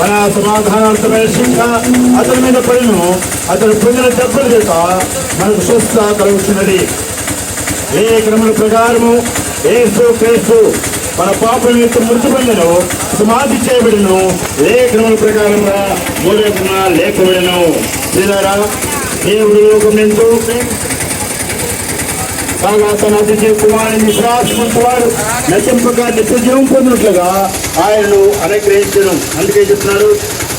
మన సమాధానార్థమైన శిక్ష అతని మీద పడిను. అతను పొందిన దెబ్బల చేత మనకు స్వస్థ కలుగుతున్నది ఏ క్రమల ప్రకారము ఏసు క్రీస్తు మన పాపం యొక్క మృతి పొందను సమాధి చేయబడిను. లేఖనముల ప్రకారంగా మూడేపున లేఖబడిను దేవుడు లోకం ఎంతో కాగా తన అతిథి కుమారుని విశ్వాసముంటువాడు నశింపక నిత్య పొందినట్లుగా ఆయనను అనుగ్రహించను. అందుకే చెప్తున్నాడు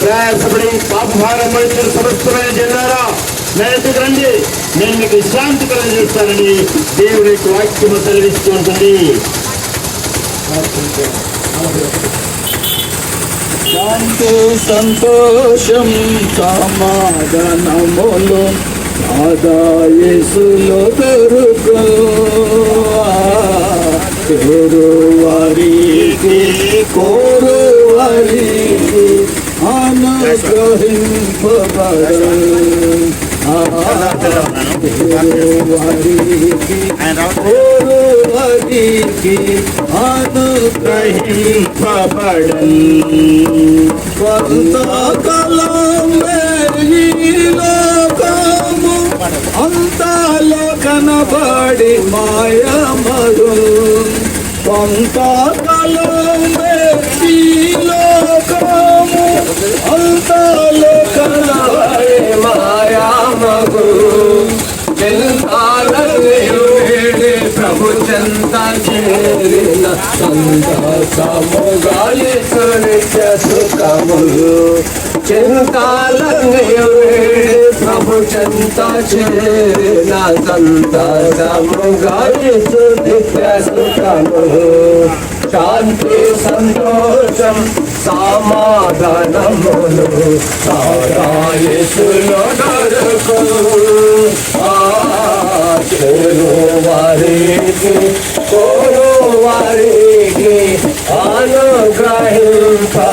ప్రయాసపడి పాపభారం పడిన సమస్తమైన జనారా నా రండి నేను మీకు విశ్రాంతి కలగజేస్తానని దేవుడి యొక్క వాక్యము సెలవిస్తూ ఉంటుంది. శాంతి సంతోషం సమాధానములు. ఆదాయసులో దొరుకు కోరు వారికి కోరు వారికి అనుగ్రహింపబడు వారికి వారికి అనుగ్రహింపబడన్ కొంతకాలం ఈ కనబడి మాయమరు కొంతకాలం ఈ లోకము అంతలో కనబడి మాయమరు ప్రభు చంత చేరిన సంతోషము గాలి సునిత్య సుఖములు. చింతాలంగయు ప్రభు చంత చేరిన సంతోషము గాలి సునిత్య సుఖములు శాంతి సంతోషం సమాధానములు సారాయసులో దొరకు ఆరు వారికి కోరు వారికి అనుగ్రహింపబడలు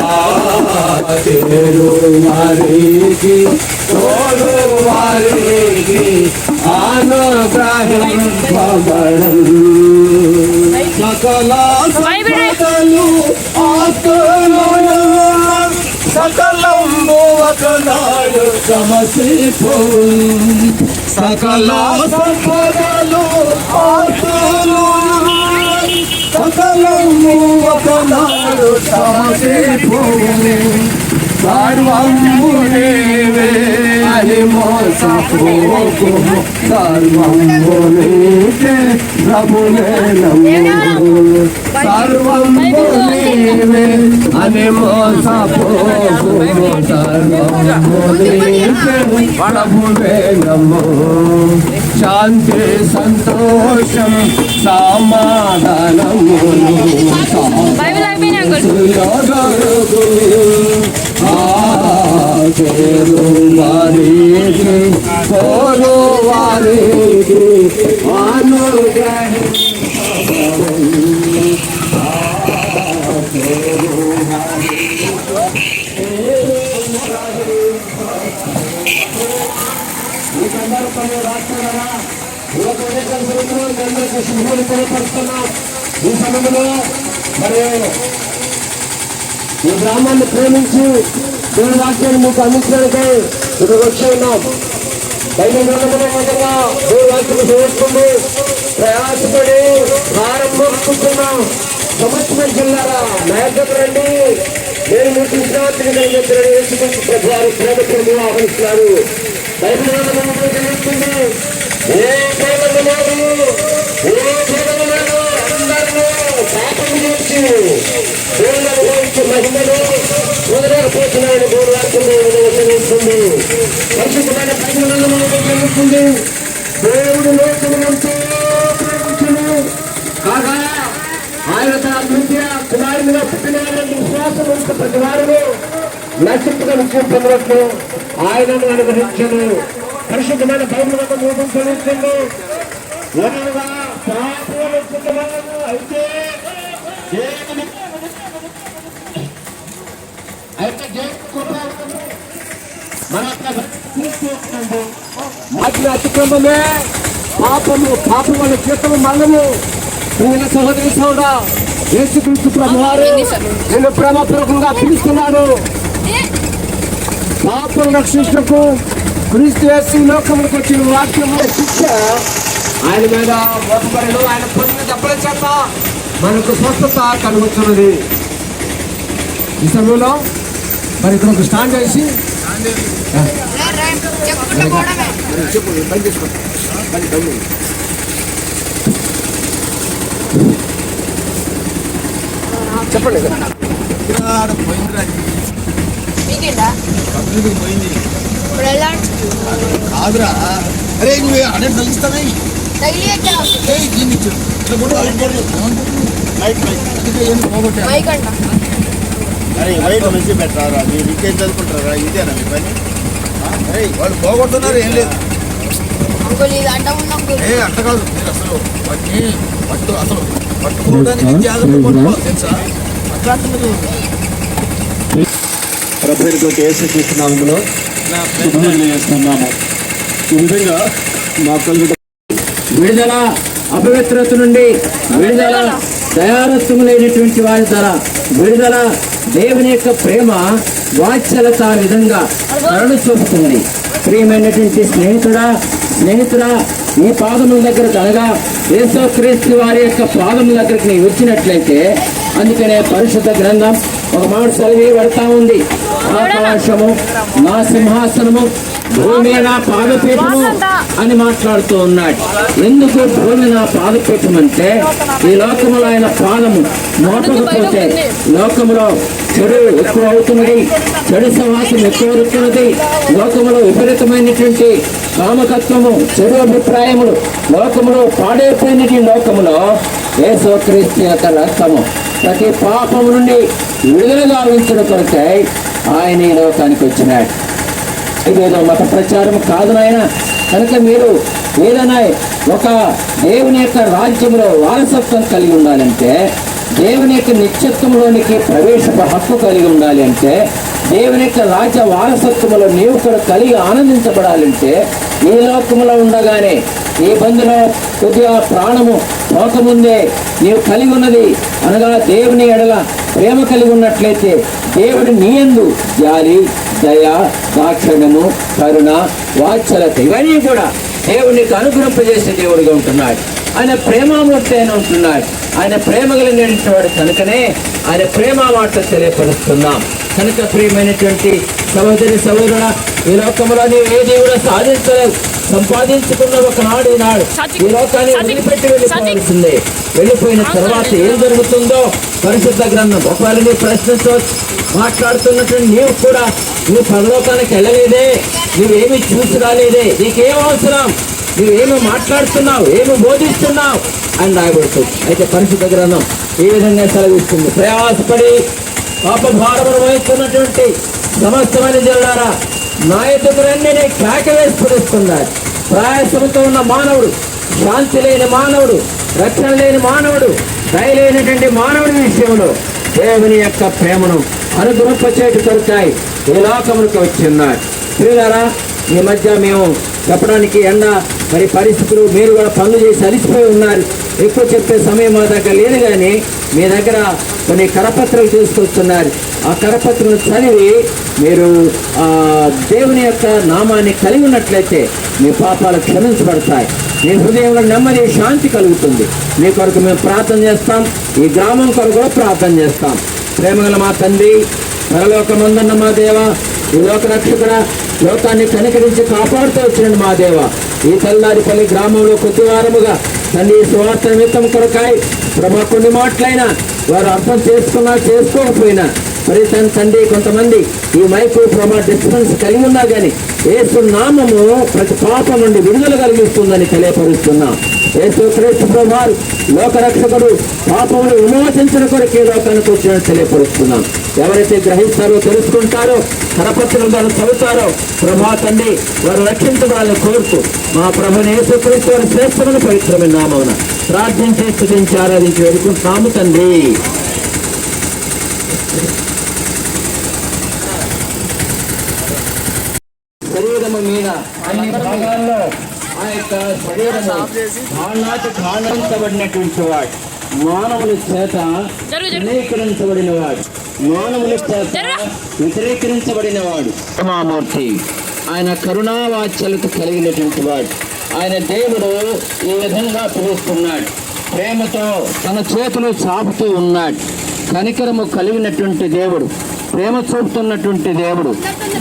ఆరు వారికి తోడు వారికి అనుగ్రహింపబడలు సకల సకలు ఆత్మలు సకలంబు ఒకనాడు సమసిపు సకల సంపదలు ఆత్మలు సకలంబు ఒకనాడు సమసిపు సర్వము నీవే అని మోసపోకు సర్వము నీకే ప్రభునే నమ్ము సర్వము నీవే అని మోసపోకు సర్వము నీకే ప్రభునే నమ్ము శాంతి సంతోషం అయిపోయినా అంకుల్? వారికి కోరు వారికి అనుగ్రహి ఈ సందర్భంలో రాష్ట్రంలో శుభములు తెలియపరుస్తున్నాం. ఈ సమయంలో మరి ఈ గ్రామాన్ని ప్రేమించి దేవుని వాక్యాన్ని మీకు అందించడానికి ఇక్కడ వచ్చి ఉన్నాం. దైవ విధంగా భాగంగా వాక్యం చదువుతుంది ప్రయాసపడి ప్రారంభిస్తున్నాం సంవత్సరం జిల్లారా నాయకులు రండి. నేను మీకు విశ్రాంతిని కలిగించిన వేసుకుంటూ ప్రేమకు ప్రేమకులు మహిమను దేవుడు వాక్యంలో జరుగుతుంది దేవుడు లోకమునంతో ప్రేమించును కాగా ఆయన తన తృతీయ కుమారునిగా పుట్టిన విశ్వాసం ఉంటే ప్రతి వారిని నశింపుగా విజయం పొందినట్లు ఆయనను అనుగ్రహించను పరిశుద్ధమైన వనరుగా పాపములు పుట్టవారు అయితే అతిక్రమమే. పాపము పాపం వల్ల జీతము మరణము ప్రియుల సహోదరి సోడా యేసుక్రీస్తు ప్రభు వారు నిన్ను ప్రేమపూర్వకంగా పిలుస్తున్నాడు. పాపను రక్షించకు. క్రీస్తు ఈ లోకములకు వచ్చిన వాక్యం శిక్ష. ఆయన మీద మోపబడిను. ఆయన పొందిన దెబ్బల చేత మనకు స్వస్థత కలుగుతున్నది. ఈ సమయంలో మరి ఇక్కడ ఒక స్టాండ్ వేసి. చెప్పు పని చేసుకో పని పని చెప్పండి ఇప్పుడు ఎలా కాదురా. అరే నువ్వు అనేది తగ్గిస్తావే దీన్ని అంట. అరే వైట్ మంచి పెట్టారా మీరు ఇంకేం చదువుకుంటారా ఇదేనా మీ పని? అరే వాళ్ళు పోగొడుతున్నారు ఏం లేదు. ఏ అట్ట కాదు. మీరు అసలు వాటిని పట్టు అసలు పట్టుకోవడానికి జాగ్రత్త పట్టుకోవాలి తెలుసా? అట్లాంటిది ప్రభుత్వ శుభములు చేస్తున్నాము. ఈ విధంగా మా కలుగు విడుదల అపవిత్రత నుండి విడుదల దయారత్వము లేనటువంటి వారి ధర విడుదల దేవుని యొక్క ప్రేమ వాత్సలత ఆ విధంగా కరుణ చూపుతుంది. ప్రియమైనటువంటి స్నేహితుడా స్నేహితుడా ఈ పాదముల దగ్గరకు అనగా యేసుక్రీస్తు వారి యొక్క పాదముల దగ్గరికి నీవు వచ్చినట్లయితే అందుకనే పరిశుద్ధ గ్రంథం ఒక మాట సెలవి పెడతా ఉంది. ఆకాశము నా సింహాసనము భూమి నా పాదపీఠము అని మాట్లాడుతూ ఉన్నాడు. ఎందుకు భూమి నా పాదపీఠం అంటే ఈ లోకములో ఆయన పాదము మోపకపోతే లోకములో చెడు ఎక్కువ అవుతున్నది చెడు సమాసం ఎక్కువ అవుతున్నది లోకములో విపరీతమైనటువంటి కామకత్వము చెడు అభిప్రాయములు లోకములో పాడైపోయినటువంటి లోకములో యేసుక్రీస్తు యొక్క రక్తము. ప్రతి పాపము నుండి విడుదల గావించడం కొరకై ఆయన ఈ లోకానికి వచ్చినాడు. ఇదేదో మత ప్రచారం కాదు నాయన. కనుక మీరు ఏదైనా ఒక దేవుని యొక్క రాజ్యంలో వారసత్వం కలిగి ఉండాలంటే దేవుని యొక్క నిత్యత్వంలోనికి ప్రవేశ హక్కు కలిగి ఉండాలి అంటే దేవుని యొక్క రాజ్య వారసత్వంలో నీవు కూడా కలిగి ఆనందించబడాలంటే ఈ లోకంలో ఉండగానే ఈ బంధులో కొద్దిగా ప్రాణము పోకముందే నీవు కలిగి ఉన్నది అనగా దేవుని ఎడల ప్రేమ కలిగి ఉన్నట్లయితే దేవుడు నీయందు జాలి దయ దాక్షణ్యము కరుణ వాత్సలత ఇవన్నీ కూడా దేవునికి అనుగ్రహింపజేసే దేవుడిగా ఉంటున్నాడు. ఆయన ప్రేమామూర్తి అయిన ఉంటున్నాడు. ఆయన ప్రేమ కలిగినటువంటి వాడు కనుకనే ఆయన ప్రేమ మాట తెలియపరుస్తున్నాం. కనుక ప్రియమైనటువంటి సహోదరి సహోదరుడ ఈ లోకంలో నీవు ఏ దేవుడు సాధించలేవు. సంపాదించుకున్న ఒకనాడు ఈనాడు ఈ లోకాన్ని వదిలిపెట్టి వెళ్ళిపోవాల్సిందే. వెళ్ళిపోయిన తర్వాత ఏం జరుగుతుందో పరిశుద్ధ గ్రంథం ఒకవేళ నీ ప్రశ్నించవచ్చు మాట్లాడుతున్నటువంటి నీవు కూడా నువ్వు పరలోకానికి వెళ్ళలేదే. నువ్వేమి చూసి రాలేదే. నీకేం అవసరం? నువ్వేమి మాట్లాడుతున్నావు ఏమి బోధిస్తున్నావు అని రాయబడుతుంది. అయితే పరిశుద్ధ గ్రంథం ఈ విధంగా సెలవిస్తుంది. ప్రయాసపడి పాప భారమును వహిస్తున్నటువంటి సమస్తమైన జిల్లారా నాయకులన్నీ ఎదుగు కేక వేసి ప్రయాసంతో ఉన్న మానవుడు శాంతి లేని మానవుడు రక్షణ లేని మానవుడు దయలేనటువంటి మానవుడి విషయంలో దేవుని యొక్క ప్రేమను అనుగ్రహింపచేటు కొరకాయి ఈ లోకములకు వచ్చిన్నాడు ప్రియులారా ఈ మధ్య మేము చెప్పడానికి ఎండ మరి పరిస్థితులు మీరు కూడా పనులు చేసి అలిసిపోయి ఉన్నారు. ఎక్కువ చెప్పే సమయం మా దగ్గర లేదు కానీ మీ దగ్గర కొన్ని కరపత్రాలు తీసుకొస్తున్నారు. ఆ కరపత్రం చదివి మీరు దేవుని యొక్క నామాన్ని కలిగి ఉన్నట్లయితే మీ పాపాలు క్షమించబడతాయి. మీ హృదయంలో నెమ్మది శాంతి కలుగుతుంది. మీ కొరకు మేము ప్రార్థన చేస్తాం. ఈ గ్రామం కొరకు కూడా ప్రార్థన చేస్తాం. ప్రేమగల మా తండ్రి పరలోకమందున్న మా దేవ ఈ లోక రక్షకుడ లోకాన్ని కనికరించి కాపాడుతూ వచ్చిన మా దేవ. ఈ తల్లారిపల్లి గ్రామంలో కొద్ది వారముగా తల్లి సువార్త నిమిత్తం కొరకాయి. ప్రభా కొన్ని మాటలైనా వారు అర్థం చేసుకున్నా చేసుకోకపోయినా మరి తండ్రి కొంతమంది ఈ మైకు ప్రభా డిస్టెన్స్ కలిగి ఉన్నా కానీ ఏసు నామము ప్రతి పాపం నుండి విడుదల కలిగిస్తుందని తెలియపరుస్తున్నాం. ఏసు క్రీస్తు ప్రభువారు లోకరక్షకుడు పాపమును విమోచించిన కొరకు ఈ లోకానికి వచ్చినట్టు తెలియపరుస్తున్నాం. ఎవరైతే గ్రహిస్తారో తెలుసుకుంటారో కరపత్రం ద్వారా చదువుతారో ప్రభా తండ్రి వారు రక్షించడాలని కోరుతూ మా ప్రభుని యేసు క్రీస్తు వారి శ్రేష్టమైన పవిత్రమైన నామమున ప్రార్థించి స్థుతించి ఆరాధించి వేడుకుంటున్నాము తండ్రి శరీరము మీద అన్ని భాగాల్లో ఆ యొక్క శరీరము కాళ్ళాటి వాడు. మానవుని చేత. ధృవీకరించబడిన వాడు మానవుని చేత. వ్యతిరేకరించబడిన వాడు ఆయన కరుణావాచ్యలతో కలిగినటువంటి వాడు. ఆయన దేవుడు ఈ విధంగా పిలుస్తున్నాడు. ప్రేమతో తన చేతులు చాపుతూ ఉన్నాడు. కనికరము కలిగినటువంటి దేవుడు. ప్రేమ చూపుతున్నటువంటి దేవుడు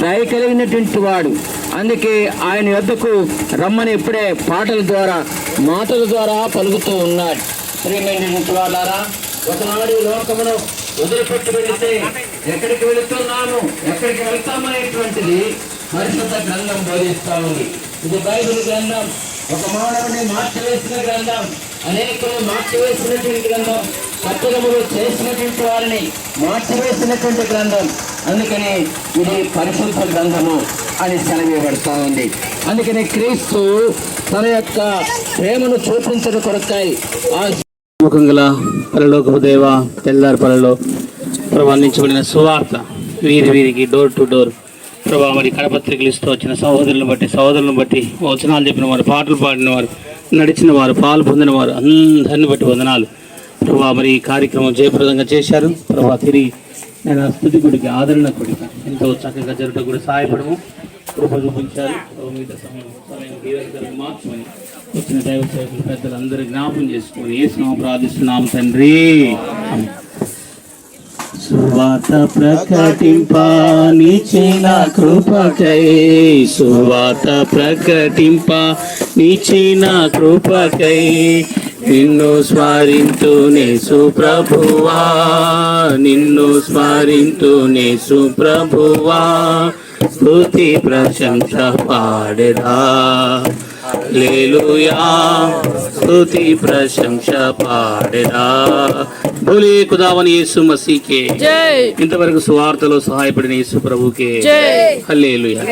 దయ కలిగినటువంటి వాడు. అందుకే ఆయన యొద్దకు రమ్మని ఇప్పుడే పాటల ద్వారా మాటల ద్వారా పలుకుతూ ఉన్నాడు. ప్రియమైనటువంటి వాళ్ళారా ఒకనాడు లోకమును వదిలిపెట్టి వెళితే ఎక్కడికి వెళుతున్నాము ఎక్కడికి వెళ్తామనేటువంటిది పరిశుద్ధ గ్రంథం బోధిస్తా ఉంది. ఇది బైబిల్ గ్రంథం. ఒక మానవుని మార్చవేసిన గ్రంథం. అనేకులు మార్చివేసినటువంటి గ్రంథం కట్టడములు చేసినటువంటి వారిని మార్చివేసినటువంటి గ్రంథం. అందుకని ఇది పరిశుద్ధ గ్రంథము అని సెలవివ్వబడతా ఉంది. అందుకని క్రీస్తు తన యొక్క ప్రేమను చూపించడం కొరకాయి ఆ ముఖంగల పరలోకపు దేవ తెల్లారి పరలో ప్రభా సువార్త వీరి వీరికి డోర్ టు డోర్ ప్రభా మరి కడపత్రికలు ఇస్తూ వచ్చిన సహోదరులను బట్టి సహోదరులను బట్టి వచనాలు చెప్పిన వారు పాటలు పాడిన వారు నడిచిన వారు పాలు పొందిన వారు అందరిని బట్టి వందనాలు. ప్రభా మరి ఈ కార్యక్రమం జయప్రదంగా చేశారు. ప్రభా తిరిగి నేను స్థుతి గుడికి ఆదరణ గుడికి ఎంతో చక్కగా జరుగుతూ కూడా సహాయపడము. కృప చూపించారు. మిగతా సమయం సమయం దీవెనకరంగా మార్చమని వచ్చిన దైవ సేవకులు పెద్దలందరూ జ్ఞాపం చేసుకొని ఏ స్నామం ప్రార్థిస్తున్నాం తండ్రి. సువాత ప్రకటింప నిచిన కృపకై సువాత ప్రకటింప నిచిన కృపకై నిన్ను స్మరింతునే సుప్రభువా నిన్ను స్మరింతునే సుప్రభువా స్తుతి ప్రశంస పాడరా లేలుయా స్తుతి ప్రశంస పాడరా. బోలే కుదావని యేసు మసీకే. జై. ఇంతవరకు సువార్తలో సహాయపడిన యేసు ప్రభుకే జై. హల్లెలూయా.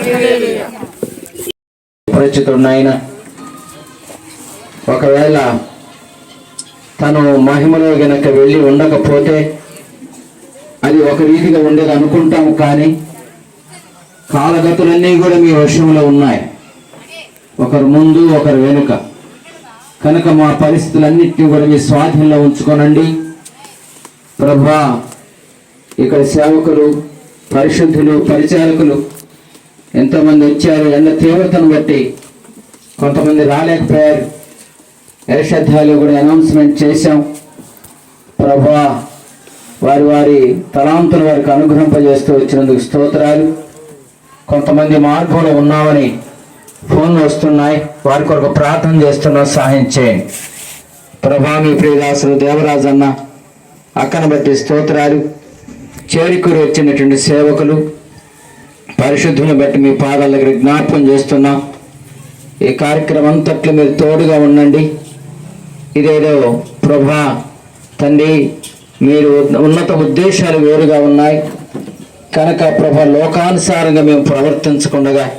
పరిచితుడు ఆయన ఒకవేళ తను మహిమలో గనక వెళ్ళి ఉండకపోతే అది ఒక రీతిగా ఉండేది అనుకుంటాము కానీ కాలగతులన్నీ కూడా మీ వశంలో ఉన్నాయి. ఒకరు ముందు ఒకరు వెనుక. కనుక మా పరిస్థితులన్నింటినీ కూడా మీ స్వాధీనంలో ఉంచుకోనండి. ప్రభా ఇక్కడ సేవకులు పరిశుద్ధులు పరిచారకులు ఎంతోమంది వచ్చారు ఎండ తీవ్రతను బట్టి కొంతమంది రాలేకపోయారు. యశద్ధాలు కూడా అనౌన్స్మెంట్ చేశాం. ప్రభా వారి వారి తలాంతులు వారికి అనుగ్రహింపజేస్తూ వచ్చినందుకు స్తోత్రాలు. కొంతమంది మార్గంలో ఉన్నామని ఫోన్లు వస్తున్నాయి. వారి కొరకు ప్రార్థన చేస్తున్నాం. సహాయం చేయండి. ప్రభా మీ ప్రియదాసులు దేవరాజన్న అక్కన బట్టి స్తోత్రాలు. చేరికూరి వచ్చినటువంటి సేవకులు పరిశుద్ధుని బట్టి మీ పాదాల దగ్గర జ్ఞాపకం చేస్తున్నాం. ఈ కార్యక్రమం అంతట్లో మీరు తోడుగా ఉండండి. ఇదేదో ప్రభా తండ్రి మీరు ఉన్నత ఉద్దేశాలు వేరుగా ఉన్నాయి. కనుక ప్రభా లోకానుసారంగా మేము ప్రవర్తించకుండా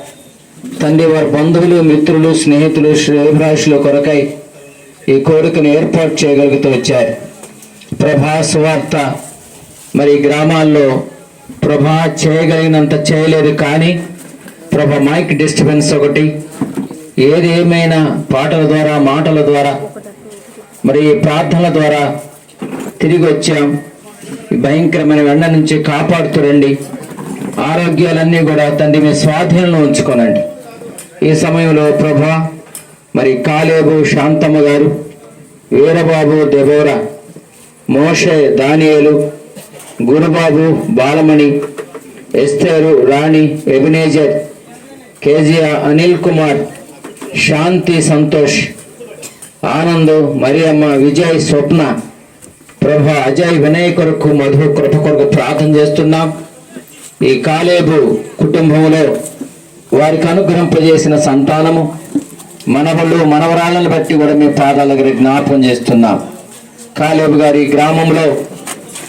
తండ్రి వారి బంధువులు మిత్రులు స్నేహితులు శ్రేయభిలాషుల కొరకై ఈ కోరికను ఏర్పాటు చేయగలుగుతూ వచ్చారు. ప్రభా సువార్త మరి గ్రామాల్లో ప్రభా చేయగలిగినంత చేయలేదు కానీ ప్రభ మైక్ డిస్టర్బెన్స్ ఒకటి ఏది ఏమైనా పాటల ద్వారా మాటల ద్వారా మరి ప్రార్థనల ద్వారా తిరిగి వచ్చాం. భయంకరమైన వెండ నుంచి కాపాడుతూ రండి. ఆరోగ్యాలన్నీ కూడా తండ్రి మీ స్వాధీనంలో ఉంచుకోనండి. ఈ సమయంలో ప్రభా మరి కాలేబు శాంతమ్మ గారు వీరబాబు దెబోరా మోషే దానియేలు గురుబాబు బాలమణి ఎస్తేరు రాణి ఎబినేజర్ కేజియా అనిల్ కుమార్ శాంతి సంతోష్ ఆనంద్ మరియమ్మ విజయ్ స్వప్న ప్రభ అజయ్ వినయ్ కొరకు మధు కృప కొరకు ప్రార్థన చేస్తున్నాం. ఈ కాలేబు కుటుంబంలో వారికి అనుగ్రహింపజేసిన సంతానము మనవళ్ళు మనవరాలను బట్టి కూడా మీ పాదాల దగ్గర జ్ఞాపకం చేస్తున్నాం. కాలేబు గారి గ్రామంలో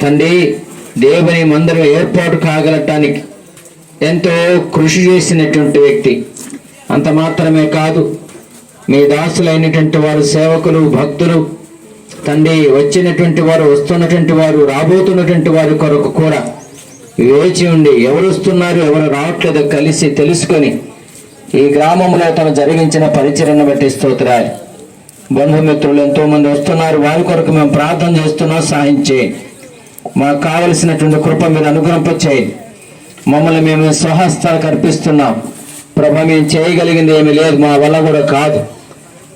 తండ్రి దేవుని మందిరం ఏర్పాటు కాగలటానికి ఎంతో కృషి చేసినటువంటి వ్యక్తి. అంత మాత్రమే కాదు మీ దాసులైనటువంటి వారు సేవకులు భక్తులు తండ్రి వచ్చినటువంటి వారు వస్తున్నటువంటి వారు రాబోతున్నటువంటి వారి కొరకు కూడా వేచి ఉండి ఎవరు వస్తున్నారు ఎవరు రావట్లేదో కలిసి తెలుసుకొని ఈ గ్రామంలో తను జరిగించిన పరిచరణ బట్టి స్తోత్రాలు. బంధుమిత్రులు ఎంతోమంది వస్తున్నారు వారి కొరకు మేము ప్రార్థన చేస్తున్నాం సహాయం చేయండి మాకు కావలసినటువంటి కృప మీద అనుగ్రహింపచేయి మమ్మల్ని మేము స్వహస్తాలకు అర్పిస్తున్నాం. ప్రభ మేము చేయగలిగింది ఏమీ లేదు మా వల్ల కూడా కాదు.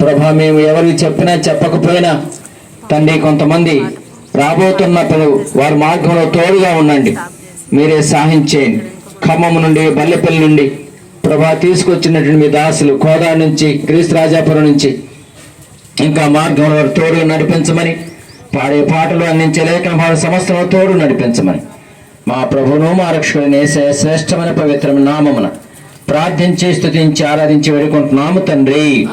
ప్రభ మేము ఎవరికి చెప్పినా చెప్పకపోయినా తండ్రి కొంతమంది రాబోతున్నప్పుడు వారి మార్గంలో తోడుగా ఉండండి. మీరే సహాయం చేయండి ఖమ్మం నుండి బల్లెపల్లి నుండి ప్రభా తీసుకొచ్చినటువంటి మీ దాసులు కోదా నుంచి క్రీస్తు రాజాపురం నుంచి ఇంకా మార్గంలో తోడు నడిపించమని పాడే పాటలు అందించే లేఖన భావ సంస్థలో తోడు నడిపించమని. మా ప్రభువును మా రక్షకుడిని యేసయ్య శ్రేష్టమైన పవిత్రమైన నామమున ప్రార్థించి స్తుతించి ఆరాధించి వేడుకుంటున్నాము తండ్రి.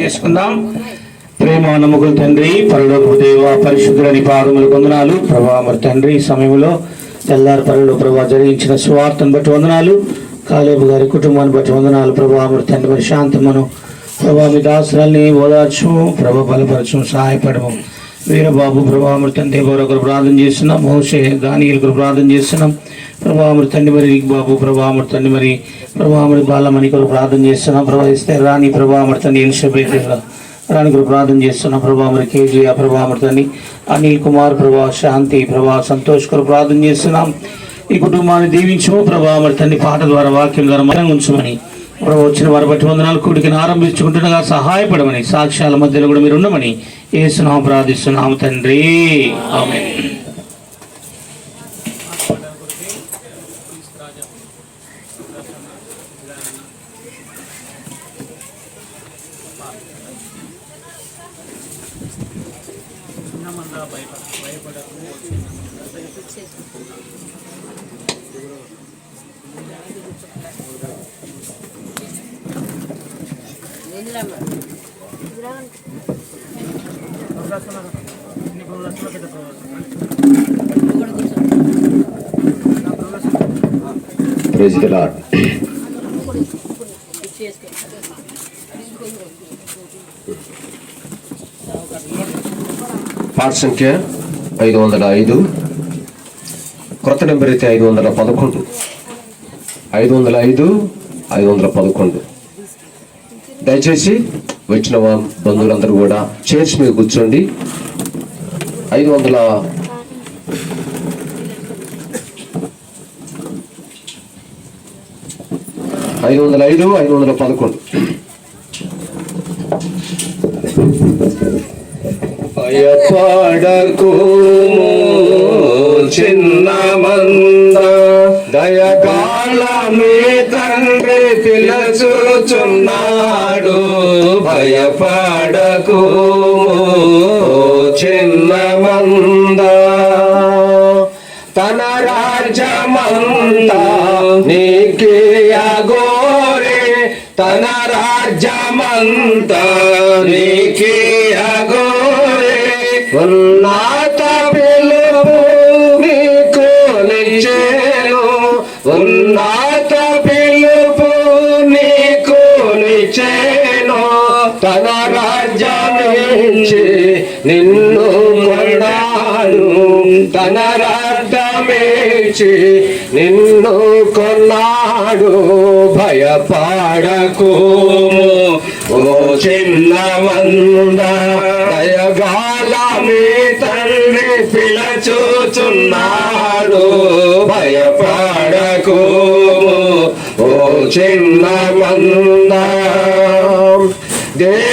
చేసుకుందాం. ప్రేమ నమ్మకులు తండ్రి పరలోక దేవ పరిశుద్ధులని పాదములు వందనాలు. ప్రభా మరి తండ్రి సమయంలో తెల్లారి పనులు ప్రభా జరిగించిన స్వార్థను బట్టి వందనాలు. కాలేబు గారి కుటుంబాన్ని బట్టి వందనాలు. ప్రభా మరి తండ్రి మరి శాంతమును. ప్రభా మీ దాసురాల్ని ఓదార్చు. ప్రభా బలపరచు సహాయపడము. వీరబాబు ప్రభామృతం దేవరొకరు ప్రార్థన చేస్తున్నాం. మోసే దానియులకు ప్రార్థన చేస్తున్నాం. ప్రభామృతండి మరి బాబు ప్రభామృతండి మరి ప్రభామృతి బాలమణి కొరకు ప్రార్థన చేస్తున్నాం. ప్రభా ఇస్తే రాణి ప్రభామృతండి ఎలిషబెత్ రాణి కొరకు ప్రార్థన చేస్తున్నాం ప్రభామరి కేజీ ఆ తని అనిల్ కుమార్ ప్రభా శాంతి ప్రభా సంతోష్ గారు ప్రార్థన చేస్తున్నాం. ఈ కుటుంబాన్ని దీవించము ప్రభా మరి తండ్రి పాట ద్వారా వాక్యం ద్వారా మనం ఉంచమని. ప్రభు వచ్చిన వారి బట్టి వందనాలు కూడికను ఆరంభించుకుంటుండగా సహాయపడమని సాక్ష్యాల మధ్యలో కూడా మీరు ఉండమని ఏసునామ ప్రార్థిస్తున్నాము తండ్రి. ఆమె ప్రైజ్ ది లార్డ్ పార్ట్ సంఖ్య ఐదు వందల ఐదు. క్రొత్త నెంబర్ అయితే ఐదు వందల పదకొండు. ఐదు వందల ఐదు ఐదు వందల పదకొండు. దయచేసి వచ్చిన బంధువులందరూ కూడా చైర్స్ మీద కూర్చోండి. ఐదు వందల ఐదు వందల ఐదు ఐదు వందల పదకొండు. భయపడకు చిన్న మంద. దయకాల మీ తండ్రి పిలచుచున్నాడు. భయపడకు చిన్న మంద. తన రాజ్యమంతా నీకే అగోరే తన రాజ్యమంతా నీకే అగోరే ఉన్నత పిలుపు మీకు నిచ్చేను. ఉన్నత పిలుపు నీకు నిచ్చేను. తన రాజ్యమించి నిన్ను కొన్నాను తన రాజ్యమించి నిన్ను కొన్నాడు. భయపాడకు ఓ చిన్న వందా భయగాల మీ తల్లి పిలచూచున్నాడు. భయపడకు. ఓ చిన్న మంద. దే